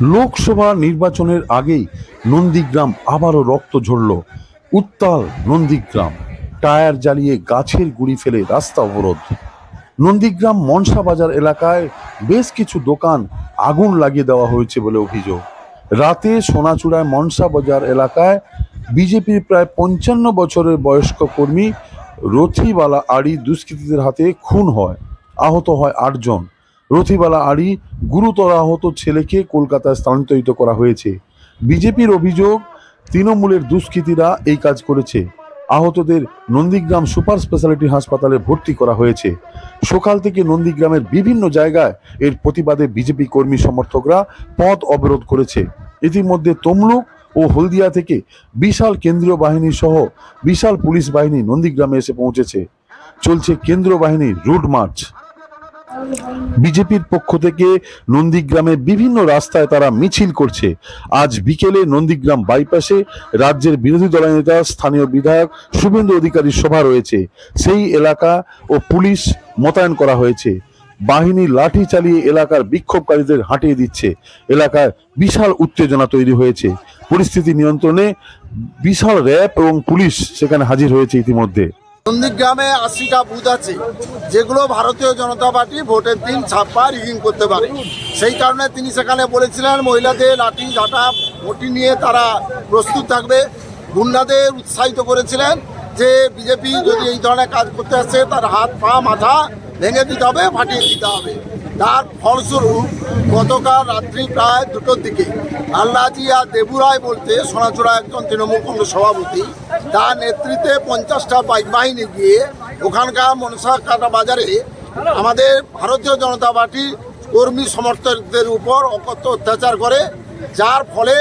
লোকসভা নির্বাচনের আগেই নন্দীগ্রাম আবারও রক্ত ঝরল। উত্তাল নন্দীগ্রাম, টায়ার জ্বালিয়ে গাছের গুড়ি ফেলে রাস্তা অবরোধ। নন্দীগ্রাম মনসা বাজার এলাকায় বেশ কিছু দোকান আগুন লাগিয়ে দেওয়া হয়েছে বলে অভিযোগ। রাতে সোনাচূড়ায় মনসা বাজার এলাকায় বিজেপির প্রায় পঞ্চান্ন বছরের বয়স্ক কর্মী রথিবালা আড়ি দুষ্কৃতীদের হাতে খুন হয়। আহত হয় আটজন। রথিবালা আড়ি গুরুতর আহত ছেলেকে কলকাতায় স্থানান্তরিত করা হয়েছে। বিজেপির অভিযোগ, তৃণমূলের দুষ্কৃতীরা এই কাজ করেছে। আহতদের নন্দীগ্রাম সুপার স্পেশালিটি হাসপাতালে ভর্তি করা হয়েছে। সকাল থেকে নন্দীগ্রামের বিভিন্ন জায়গায় এর প্রতিবাদে বিজেপি কর্মী সমর্থকরা পথ অবরোধ করেছে। ইতিমধ্যে তমলুক ও হলদিয়া থেকে বিশাল কেন্দ্রীয় বাহিনী সহ বিশাল পুলিশ বাহিনী নন্দীগ্রামে এসে পৌঁছেছে। চলছে কেন্দ্রীয় বাহিনীর রুট মার্চ। বিজেপির পক্ষ থেকে নন্দীগ্রামে বিভিন্ন রাস্তায় তারা মিছিল করছে। আজ বিকেলে নন্দীগ্রাম বাইপাসে রাজ্যের বিরোধী দলের দলনেতা স্থানীয় বিধায়ক শুভেন্দু অধিকারীর সভা রয়েছে। সেই এলাকা ও পুলিশ মোতায়েন করা হয়েছে। বাহিনী লাঠি চালিয়ে এলাকার বিক্ষোভকারীদের হাঁটিয়ে দিচ্ছে। এলাকায় বিশাল উত্তেজনা তৈরি হয়েছে। পরিস্থিতি নিয়ন্ত্রণে বিশাল র্যাব এবং পুলিশ সেখানে হাজির হয়েছে ইতিমধ্যে। নন্দীগ্রামে আশিটা বুথ আছে, যেগুলো ভারতীয় জনতা পার্টি ভোটের দিন ছাপ্পা রিগিং করতে পারে। সেই কারণে তিনি সেখানে বলেছিলেন, মহিলাদের লাঠি ঝাঁটা ভোটি নিয়ে তারা প্রস্তুত থাকবে। গুন্ডাদের উৎসাহিত করেছিলেন যে বিজেপি যদি এই ধরনের কাজ করতে আসে, তার হাত, পা, মাথা ভেঙে দিতে হবে, ফাটিয়ে দিতে হবে। তার ফলস্বরূপ গতকাল রাত্রি প্রায় দুটোর দিকে আল্লাজি আর দেবুরায় বলতে সোনাচূড়া একজন তৃণমূল কংগ্রেস সভাপতি তার নেতৃত্বে পঞ্চাশটা বাইক বাহিনী গিয়ে ওখানকার মনসা কাটা বাজারে আমাদের ভারতীয় জনতা পার্টির কর্মী সমর্থকদের উপর অকথ্য অত্যাচার করে, যার ফলে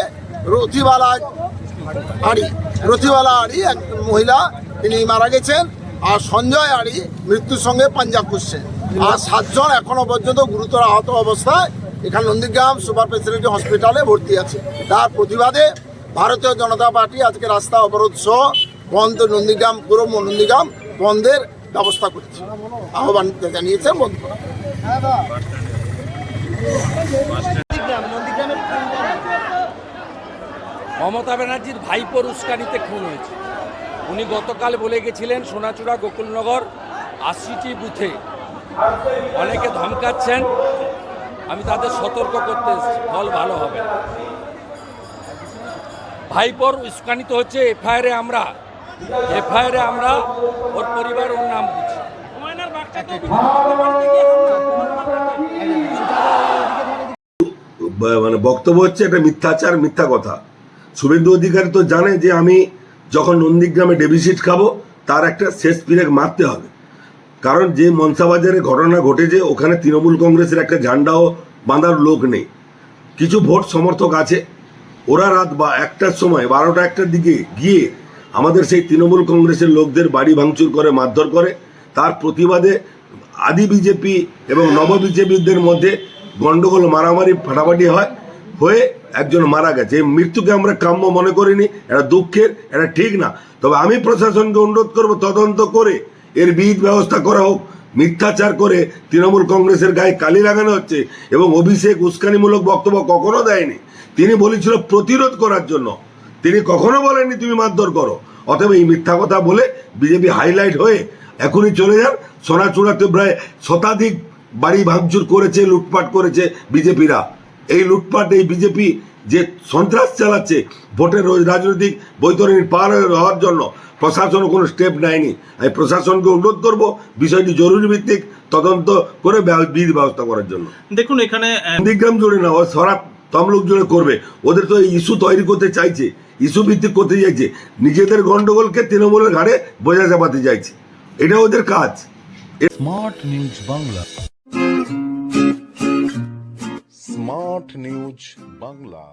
রথিবালা আড়ি রথিবালা আড়ি এক মহিলা, তিনি মারা গেছেন আর সঞ্জয় আড়ি মৃত্যুর সঙ্গে পাঞ্জাব করছেন আর সাতজন এখনও পর্যন্ত গুরুতর আহত অবস্থায় এখানে নন্দীগ্রাম সুপার স্পেশালিটি হসপিটালে ভর্তি আছে। তার প্রতিবাদে ভারতীয় জনতা পার্টি আজকে রাস্তা অবরোধ সহ বন্ধ নন্দীগ্রাম পুরো নন্দীগ্রাম বন্ধের ব্যবস্থা করেছে। আহ্বান জানিয়েছে বন্ধ। মমতা ব্যানার্জির ভাইপোর উস্কানিতে খুন হয়েছে। উনি গতকাল বলে গেছিলেন, সোনাচূড়া গোকুলনগর আশিটি বুথে অনেকে ধমকাচ্ছেন, আমি তাদের সতর্ক করতে ফল ভালো হবে। ভাইপোর উস্কানিত হচ্ছে এফআইআরে আমরা। এফআইআরে আমরা ওর পরিবার, ওর নাম দিচ্ছি। মানে বক্তব্য হচ্ছে একটা মিথ্যাচার, মিথ্যা কথা। শুভেন্দু অধিকারী তো জানে যে আমি যখন নন্দীগ্রামে ডেবিসিট খাব, তার একটা শেষ পিরেক মারতে হবে। কারণ যে মনসাবাজারে ঘটনা ঘটেছে, ওখানে তৃণমূল কংগ্রেসের একটা ঝান্ডাও বাঁধার লোক নেই। কিছু ভোট সমর্থক আছে। ওরা রাত বা একটার সময়, বারোটা একটার দিকে গিয়ে আমাদের সেই তৃণমূল কংগ্রেসের লোকদের বাড়ি ভাঙচুর করে, মারধর করে, তার প্রতিবাদে আদি বিজেপি এবং নব বিজেপিদের মধ্যে গন্ডগোল, মারামারি, ফাটাফাটি হয়, হয়ে একজন মারা গেছে। এই মৃত্যুকে আমরা কাম্য মনে করিনি, এটা দুঃখের, এটা ঠিক না। তবে আমি প্রশাসনকে অনুরোধ করব, তদন্ত করে এর বিহিত ব্যবস্থা করা হোক। মিথ্যাচার করে তৃণমূল কংগ্রেসের গায়ে কালি লাগানো হচ্ছে এবং অভিষেক উস্কানিমূলক বক্তব্য কখনো দেয়নি। তিনি বলেছিল প্রতিরোধ করার জন্য। তিনি কখনো বলেননি তুমি মারধর করো। অতএব এই মিথ্যা কথা বলে বিজেপি হাইলাইট হয়ে এখনই চলে যান। সোনাচূড়াতে প্রায় শতাধিক বাড়ি ভাঙচুর করেছে, লুটপাট করেছে বিজেপিরা। এই লুটপাট এই বিজেপি যে সন্ত্রাস চালাচ্ছে ভোটের রাজনৈতিক বৈতরণী পার হওয়ার জন্য প্রশাসন কোনো স্টেপ নেয়নি। আমি প্রশাসনকে অনুরোধ করব বিষয়টি জরুরি ভিত্তিক তদন্ত করে বিধি ব্যবস্থা করার জন্য। দেখুন এখানে নন্দীগ্রাম জুড়ে না ও সারা তমলুক জুড়ে করবে। ওদের তো এই ইস্যু তৈরি করতে চাইছে। ইস্যু ভিত্তিক করতে চাইছে। নিজেদের গন্ডগোলকে তৃণমূলের ঘাড়ে বোঝা চাপাতে চাইছে। এটা ওদের কাজ। Smart news Bangla smart news Bangla